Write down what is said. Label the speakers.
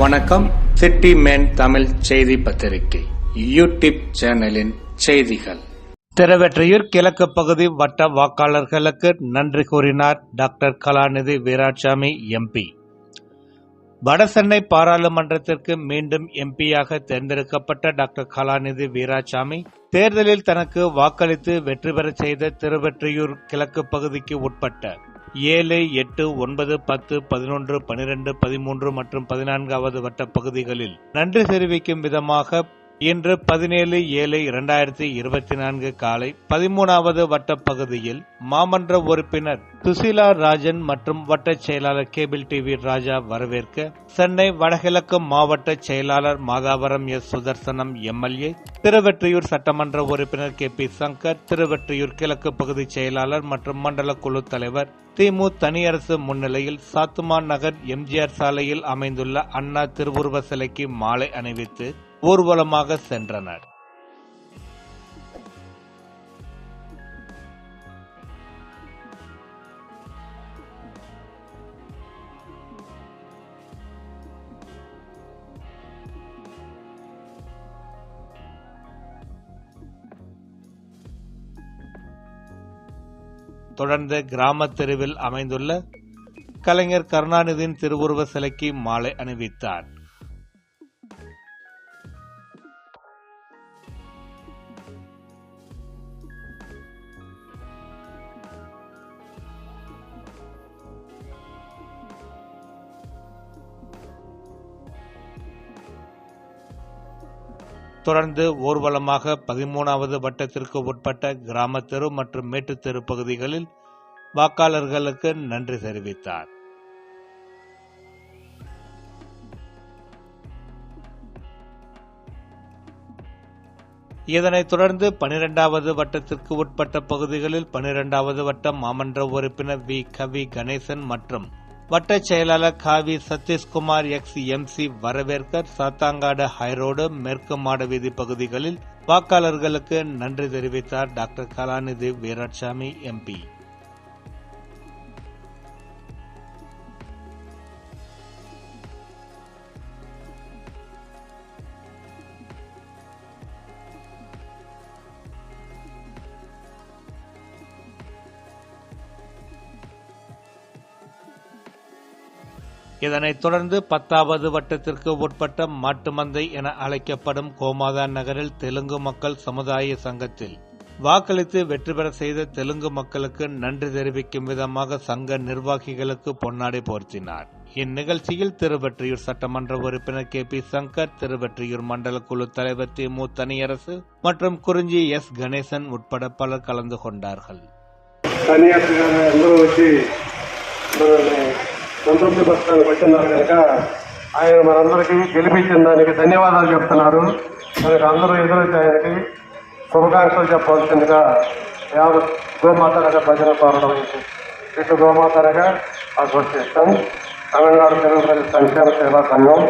Speaker 1: வணக்கம். City man Tamil செய்தி பத்திரிகை யூடியூப் சேனலின் செய்திகள். திருவெற்றியூர் கிழக்கு பகுதி வட்ட வாக்காளர்களுக்கு நன்றி கூறினார் டாக்டர் கலாநிதி வீராசாமி எம்பி வடசென்னை பாராளுமன்றத்திற்கு மீண்டும் எம்பியாக தேர்ந்தெடுக்கப்பட்ட டாக்டர் கலாநிதி வீராசாமி தேர்தலில் தனக்கு வாக்களித்து வெற்றி பெறச் செய்த திருவெற்றியூர் கிழக்கு பகுதிக்கு உட்பட்ட ஏழு எட்டு ஒன்பது பத்து பதினொன்று பனிரெண்டு பதிமூன்று மற்றும் பதினான்காவது வட்ட பகுதிகளில் நன்றி தெரிவிக்கும் விதமாக இன்று பதினேழு ஏழு இரண்டாயிரத்தி இருபத்தி நான்கு காலை பதிமூணாவது வட்டப்பகுதியில் மாமன்ற உறுப்பினர் சுசீலா ராஜன் மற்றும் வட்ட செயலாளர் கேபிள் டிவி ராஜா வரவேற்க சென்னை வடகிழக்கு மாவட்ட செயலாளர் மாதாவரம் எஸ் சுதர்சனம் எம்எல்ஏ திருவெற்றியூர் சட்டமன்ற உறுப்பினர் கே பி சங்கர் திருவெற்றியூர் கிழக்கு பகுதி செயலாளர் மற்றும் மண்டல குழு தலைவர் திமு தனியரசு முன்னிலையில் சாத்துமான் நகர் எம்ஜிஆர் சாலையில் அமைந்துள்ள அண்ணா திருவுருவ சிலைக்கு மாலை அணிவித்து ஊர்வலமாக சென்றனர். தொடர்ந்து கிராம தெருவில் அமைந்துள்ள கலைஞர் கருணாநிதியின் திருவுருவ சிலைக்கு மாலை அணிவித்தார். தொடர்ந்து ஊர்வலமாக பதிமூணாவது வட்டத்திற்கு உட்பட்ட கிராமத்தெரு தெரு மற்றும் மேட்டுத்தெரு பகுதிகளில் வாக்காளர்களுக்கு நன்றி தெரிவித்தார். இதனைத் தொடர்ந்து பனிரெண்டாவது வட்டத்திற்கு உட்பட்ட பகுதிகளில் பனிரெண்டாவது வட்டம் மாமன்ற உறுப்பினர் வி. கவி கணேசன் மற்றும் வட்டச் செயலாளர் காவி சதீஷ்குமார் எக்ஸ் எம்சி வரவேற்க சாத்தாங்காடு ஹைரோடு மேற்கு மாட வீதி பகுதிகளில் வாக்காளர்களுக்கு நன்றி தெரிவித்தார் டாக்டர் கலாநிதி வீராட்சாமி எம்பி. இதனைத் தொடர்ந்து பத்தாவது வட்டத்திற்கு உட்பட்ட மாட்டுமந்தை என அழைக்கப்படும் கோமாதா நகரில் தெலுங்கு மக்கள் சமுதாய சங்கத்தில் வாக்களித்து வெற்றி பெற செய்த தெலுங்கு மக்களுக்கு நன்றி தெரிவிக்கும் விதமாக சங்க நிர்வாகிகளுக்கு பொன்னாடை போர்த்தினார். இந்நிகழ்ச்சியில் திருவெற்றியூர் சட்டமன்ற உறுப்பினர் கே பி சங்கர் திருவெற்றியூர் மண்டல குழு தலைவர் தி. மு. தனியரசு மற்றும் குறிஞ்சி எஸ். கணேசன் உட்பட பலர் கலந்து கொண்டார்கள்.
Speaker 2: సంతృప్తి పరచడానికి వచ్చిన్నారు కనుక ఆయన మనందరికీ గెలిపించిన దానికి ధన్యవాదాలు చెప్తున్నారు. మనకు అందరూ ఎదురైతే ఆయనకి శుభాకాంక్షలు చెప్పవలసిందిగా యావత్ గోమాతరగా భజన కోరడం ఇటు గోమాతరగా అసోసియేషన్ తమిళనాడు తెలుగు ప్రజల సంక్షేమ సేవా సంఘం